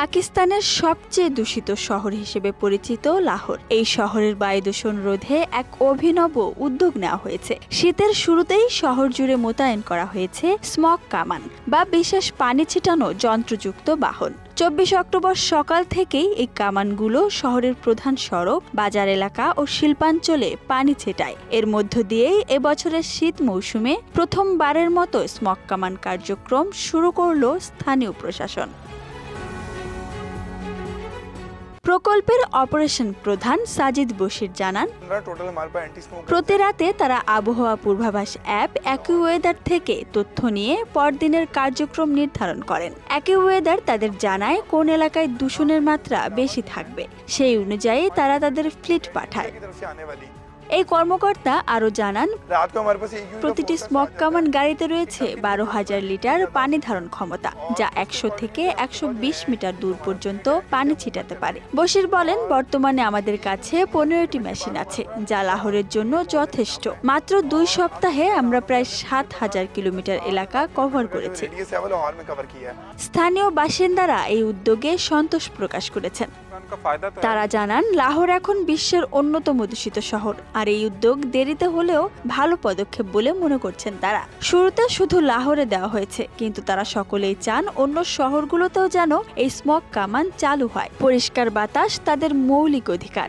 পাকিস্তানের সবচেয়ে দূষিত শহর হিসেবে পরিচিত লাহোর। এই শহরের বায়ু দূষণ রোধে এক অভিনব উদ্যোগ নেওয়া হয়েছে। শীতের শুরুতেই শহর জুড়ে মোতায়েন করা হয়েছে স্মক কামান বা বিশেষ পানি ছিটানো যন্ত্রযুক্ত বাহন। চব্বিশ অক্টোবর সকাল থেকেই এই কামানগুলো শহরের প্রধান সড়ক, বাজার এলাকা ও শিল্পাঞ্চলে পানি ছেটায়। এর মধ্য দিয়েই এবছরের শীত মৌসুমে প্রথমবারের মতো স্মক কামান কার্যক্রম শুরু করল স্থানীয় প্রশাসন। প্রকল্পের অপারেশন প্রধান সাজিদ বশির জানান প্রতি রাতে তারা আবহাওয়া পূর্বাভাস অ্যাপ একই ওয়েদার থেকে তথ্য নিয়ে পরদিনের কার্যক্রম নির্ধারণ করেন। একই ওয়েদার তাদের জানায় কোন এলাকায় দূষণের মাত্রা বেশি থাকবে। সেই অনুযায়ী তারা তাদের ফ্লিট পাঠায়। এই কর্মকর্তা আরও জানান প্রতিটি স্মক কামান গাড়িতে রয়েছে বারো হাজার লিটার পানি ধারণ ক্ষমতা যা একশো থেকে একশো বিশ মিটার দূর পর্যন্ত পানি ছিটাতে পারে। বশির বলেন বর্তমানে আমাদের কাছে পনেরোটি মেশিন আছে যা লাহোরের জন্য যথেষ্ট। মাত্র দুই সপ্তাহে আমরা প্রায় সাত হাজার কিলোমিটার এলাকা কভার করেছি। স্থানীয় বাসিন্দারা এই উদ্যোগে সন্তোষ প্রকাশ করেছেন। তারা জানান লাহোর এখন বিশ্বের অন্যতম দূষিত শহর। আর এই উদ্যোগ দেরিতে হলেও ভালো পদক্ষেপ বলে মনে করছেন তারা। শুরুতে শুধু লাহোরে দেওয়া হয়েছে কিন্তু তারা সকলেই চান অন্য শহরগুলোতেও যেন এই স্মক কামান চালু হয়। পরিষ্কার বাতাস তাদের মৌলিক অধিকার।